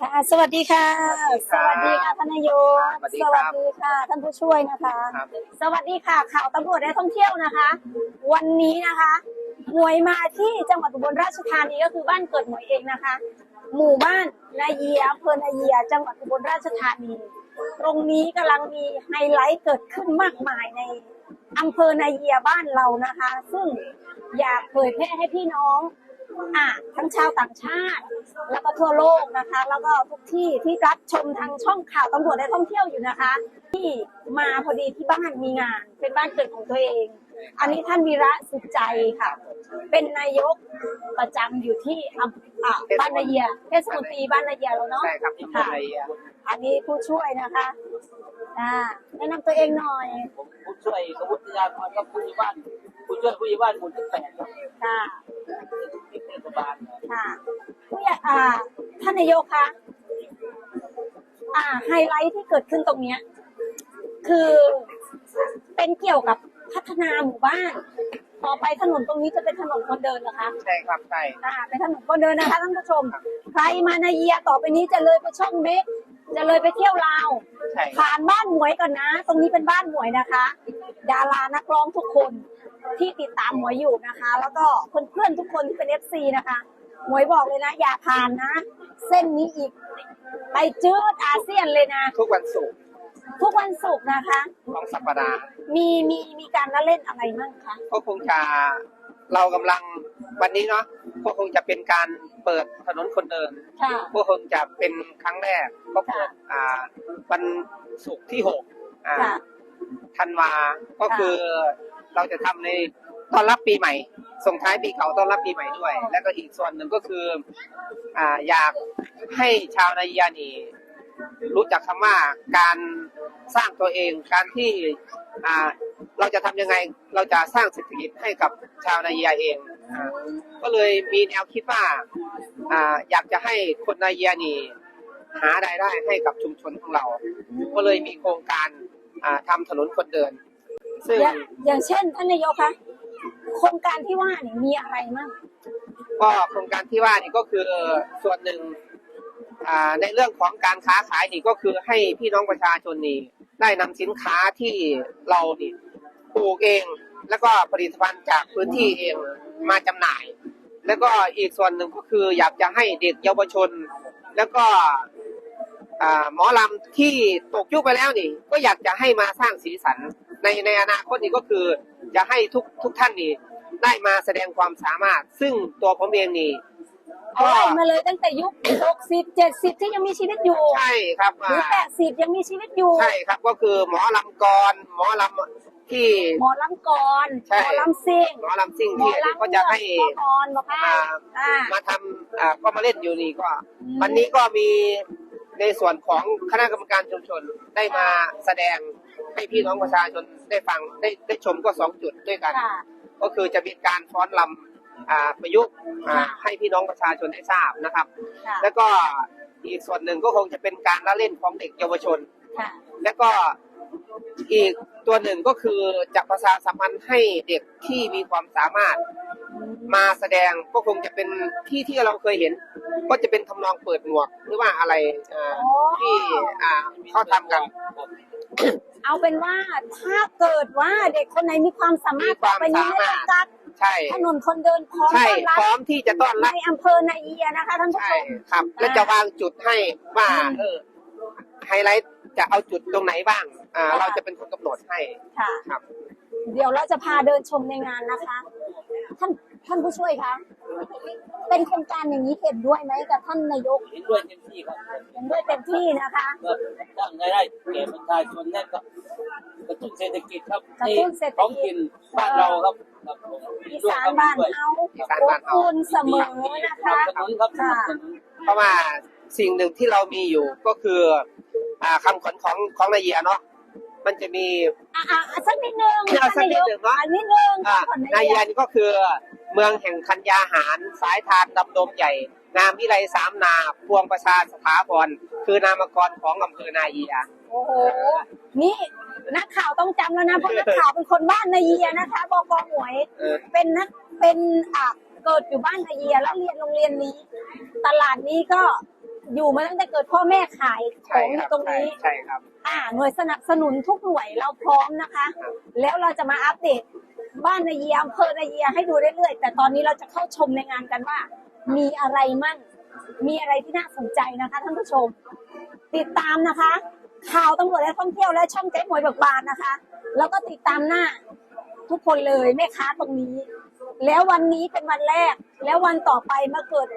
ค่ะสวัสดีค่ะ สวัสดีค่ะท่านนายกสวัสดีสครัวับสดีค่ะท่านผู้ช่วยนะคะ ครับ สวัสดีค่ะข่าวตำรวจและท่องเที่ยวนะคะ วันนี้นะคะหมวยมาที่จังหวัดอุบลราชธานีก็คือบ้านเกิดหมวยเองนะคะ หมู่บ้านนาเยียอำเภอนาเยีย จังหวัดอุบลราชธานี ตรงนี้กำลังมีไฮไลท์เกิดขึ้นมากมายในอำเภอนาเยียบ้านเรานะคะ ซึ่งอยากเผยแพร่ให้พี่น้อง อะทั้งชาวต่างชาติ แล้วก็ทั่วโลกนะคะ แล้วก็ทุกที่ที่รับชมทางช่องข่าวตำรวจและท่องเที่ยวอยู่นะคะ ที่มาพอดีที่บ้านมีงาน เป็นบ้านเกิดของตัวเอง อันนี้ท่านวีระสุขใจค่ะ เป็นนายกประจำอยู่ที่อำอะบ้านนาเยียเทศมนตรีบ้านนาเยียแล้วเนาะใช่ครับที่ค่ะ ไทยอะอันนี้ผู้ช่วยนะคะอ่าแนะนำตัวเองหน่อยผมผู้ช่วยกวุฒิยากรกับผู้ใหญ่บ้านผู้ช่วยผู้ใหญ่บ้านหมู่ที่แปดครับค่ะที่เทศบาล ครับค่ะผู้ใหญ่อ่าท่านนายกคะอ่า ไฮไลท์ที่เกิดขึ้นตรงเนี้ย คือเป็นเกี่ยวกับพัฒนาหมู่บ้าน ต่อไปถนนตรงนี้จะเป็นถนนคนเดินเหรอคะ ใช่ครับใช่อ่าเป็นถนนคนเดินนะคะท่านผู้ชม ใครมานาเยียต่อไปนี้จะเลยไปช่องเม็กจะเลยไปเที่ยวลาว ใช่ผ่านบ้านหมวยก่อนนะ ตรงนี้เป็นบ้านหมวยนะคะ ดารานักร้องทุกคน ที่ติดตามหมวยอยู่นะคะ แล้วก็เพื่อนๆทุกคนที่เป็นเอฟซีนะคะหมวยบอกเลยนะ อย่าผ่านนะ เส้นนี้อีก ไปจืดอาเซียนเลยนะ ทุกวันศุกร์ทุกวันศุกร์นะคะของสัปดาห์มีมีมีการละเล่นอะไรบ้างคะก็คงจะเรากำลังวันนี้เนาะก็คงจะเป็นการเปิดถนนคนเดินค่ะ ก็คงจะเป็นครั้งแรกก็เปิดอ่าวันศุกร์ที่หกอ่าค่ะธันวาก็คือ เราจะทำในต้อนรับปีใหม่ ส่งท้ายปีเก่าต้อนรับปีใหม่ด้วย แล้วก็อีกส่วนหนึ่งก็คืออ่าอยากให้ชาวนายียนีรู้จักคำว่าการสร้างตัวเองการที่อ่าเราจะทำยังไงเราจะสร้างเศรษฐกิจให้กับชาวนายียเอง ก็เลยมีแนวคิดว่าอ่าอยากจะให้คนนายียนีหารายได้ให้กับชุมชนของเรา ก็เลยมีโครงการอ่าทำถนนคนเดิน ซึ่ง อย่างอย่างเช่นท่านนายกคะโครงการที่ว่าเนี่ยมีอะไรบ้างก็โครงการที่ว่านี่ก็คือส่วนหนึ่งอ่าในเรื่องของการค้าขายนี่ก็คือให้พี่น้องประชาชนนี่ได้นำสินค้าที่เรานี่ปลูกเอง แล้วก็ผลิตภัณฑ์จากพื้นที่เองมาจำหน่าย แล้วก็อีกส่วนหนึ่งก็คืออยากจะให้เด็กเยาวชน แล้วก็อ่าหมอลำที่ตกยุคไปแล้วนี่ ก็อยากจะให้มาสร้างสีสัน ในในอนาคตนี่ก็คือจะให้ทุกทุกท่านนี่ได้มาแสดงความสามารถ ซึ่งตัวผมเองนี่เอาไล่มาเลยตั้งแต่ยุค 60 70 ที่ยังมีชีวิตอยู่ใช่ครับหรืออ่า80 ยังมีชีวิตอยู่ ใช่ครับก็คือหมอลำกรหมอลำที่หมอลำกรใช่หมอลำซิ่งหมอลำซิ่งหมอที่ลำก็จะให้หมอกรบอกให้อ่าอ่ามาทำอ่าก็มาเล่นอยู่นี่ก็อืมวันนี้ก็มี ในส่วนของคณะกรรมการชุมชนได้มาแสดงให้พี่น้องประชาชนได้ฟังได้ได้ชมก็สองจุดด้วยกัน ค่ะ ก็คือจะมีการฟ้อนลำอ่าประยุกต์อ่าค่ะ ให้พี่น้องประชาชนได้ทราบนะครับ ค่ะแล้วก็อีกส่วนหนึ่งก็คงจะเป็นการละเล่นของเด็กเยาวชน ค่ะแล้วก็อีกตัวหนึ่งก็คือจะประชาสัมพันธ์ให้เด็กที่มีความสามารถมาแสดงก็คงจะเป็นที่ที่เราเคยเห็น ก็จะเป็นทำนองเปิดหมวกหรือว่าอะไรอ่าโอ้ที่อ่าเขาทำกัน เอาเป็นว่าถ้าเกิดว่าเด็กคนไหนมีความสามารถมีความต่อไปนี้ไม่สามารถจำกัดใช่ ถนนคนเดินพร้อมใช่ต้อนรับพร้อมที่จะต้อนในรับอำเภอนาเยียนะคะท่านผู้ใช่ชม ครับ และจะวางจุดให้ว่าเออไฮไลท์จะเอาจุดตรงไหนบ้างอ่าค่ะ เราจะเป็นคนกำหนดให้ ค่ะครับ เดี๋ยวเราจะพาเดินชมในงานนะคะ ท่านท่านผู้ช่วยคะ เป็นโครงการอย่างนี้เห็นด้วยไหมกับท่านนายกเห็นด้วยเต็มที่ครับเห็นด้วยเต็มที่นะคะก็สร้างรายได้แก่ประชาชนและก็กระตุ้นเศรษฐกิจครับกระตุ้นเศรษฐกิจท้องถิ่นบ้านเราครับครับผมอีสานบ้านเฮาอีสานอบ้าบนเฮาอุ่นเสมอนะสนัคะบสนุนครับสนับสนุนเพราะว่าสิ่งหนึ่งที่เรามีอยู่ก็คืออ่าคำขวัญของของนายเยียเนาะมันจะมีอะอะอะสักนิดนึงเอาสักนิดหนึ่งเนอะอันนิดนึงอ่าก่อนนายเยีเยียนี่ก็คือ เมืองแห่งคัญญาหาร สายทานดำดมใหญ่งามวิไลสามนาพวงประชาสถาพรคือนามกรของอำเภอนาเยีย โอ้โห นี่นักข่าวต้องจำแล้วนะ เพราะนักข่าวเป็นคนบ้านนาเยียนะคะบกหมวย เออ เป็นนัก เป็นอะเกิดอยู่บ้านนาเยียแล้วเรียนโรงเรียนนี้ ตลาดนี้ก็อยู่มาตั้งแต่เกิดพ่อแม่ขายขใช่องอครัยู่บตรงใช่นี้ ใช่ครับ อ่าหน่วยสนับสนุนทุกหน่วยเราพร้อมนะคะ แล้วเราจะมาอัปเดต บ้านนาเยียอำเภอนาเยียให้ดูเรื่อยๆ แต่ตอนนี้เราจะเข้าชมในงานกันว่า มีอะไรมั่ง มีอะไรที่น่าสนใจนะคะท่านผู้ชม ติดตามนะคะ ข่าวตำรวจและท่องเที่ยวและช่องเจ๊หมวยเบิกบานนะคะ แล้วก็ติดตามหน้าทุกคนเลยแม่ค้าตรงนี้ แล้ววันนี้เป็นวันแรก แล้ววันต่อไปมาเกิด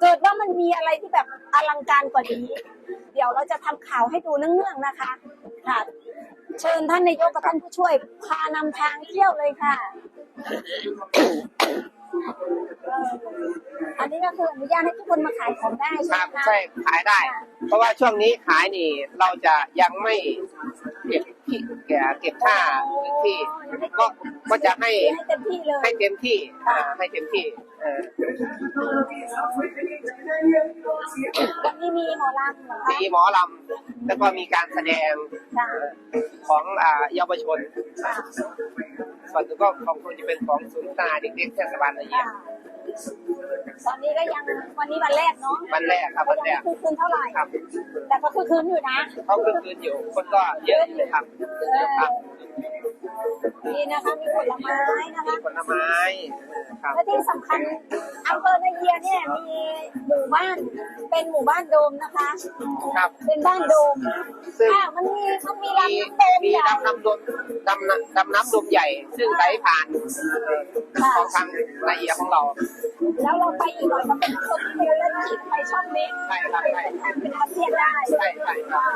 เกิดว่ามันมีอะไรที่แบบอลังการกว่านี้ เดี๋ยวเราจะทำข่าวให้ดูเนื่องๆนะคะค่ะ เชิญท่านนายกกับท่านผู้ช่วย พานำทางเที่ยวเลยค่ะ อันนี้ก็คืออนุญาตให้ทุกคนมาขายของได้คใช่รับไหมคะใช่ขายได้ เพราะว่าช่วงนี้ขายนี่เราจะยังไม่เก็บที่แก่เก็บค่าพื้นที่ก็ก็จะให้ให้เต็มที่เลยให้เต็มที่อ่าให้เต็มที่เออ วันนี้มีหมอลำเหรอคะมีหมอลำแล้วก็มีการแสดงค่ะของอ่าเยาวชนส่วนหนึ่งก็ของคนจะเป็นของศูนย์พัฒนาเด็กๆเทศบาลระเยียค่ะตอนนี้ก็ยังวันนี้วันแรกเนาะวันแรกครับวันแรกก็ยังไม่คือคืนเท่าไหร่ ครับแต่ก็คือคืนอยู่นะเขาคือคืนอยู่คนก็เยอะอยู่ครับครับ นี่นะคะมีผลไม้นะคะผลไม้ครับและที่สำคัญอำเภอนาเยียเนี่ยมีหมู่บ้านเป็นหมู่บ้านโดมนะคะ ครับ เป็นบ้านโดมซึ่งอ่ามันมีมันมีมีลำน้ำโดมมีใหญ่ดำน้ำดมดำน้ำดำน้ำดมใหญ่ ซึ่งไหลผ่านของทางละเอียดของเรา แล้วเราไปอีกหน่อยก็เป็นคนที่ไปเล่นขีดไปช่องนี้ใช่ครับใช่ เป็นอาเซียนได้ ใช่ใช่ครับ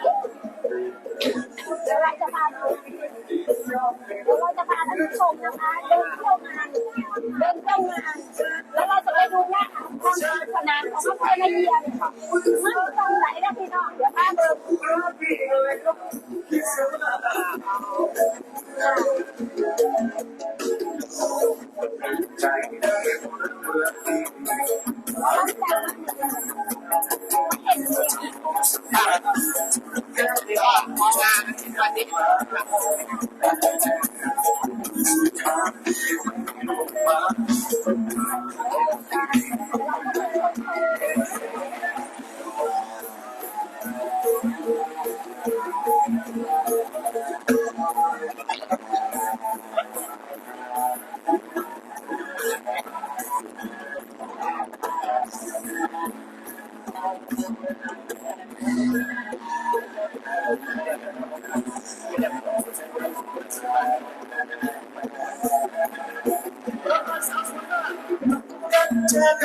เดี๋ยวเราจะพาเดี๋ยวเราจะพาท่านผู้ชมนะคะเดินเที่ยวงานเดินเที่ยวงานแล้วเราจะไปดูว่าความสนุกสนานของอำเภอนาเยียเนี่ยมันตรงไหนนะคะ เจ อเข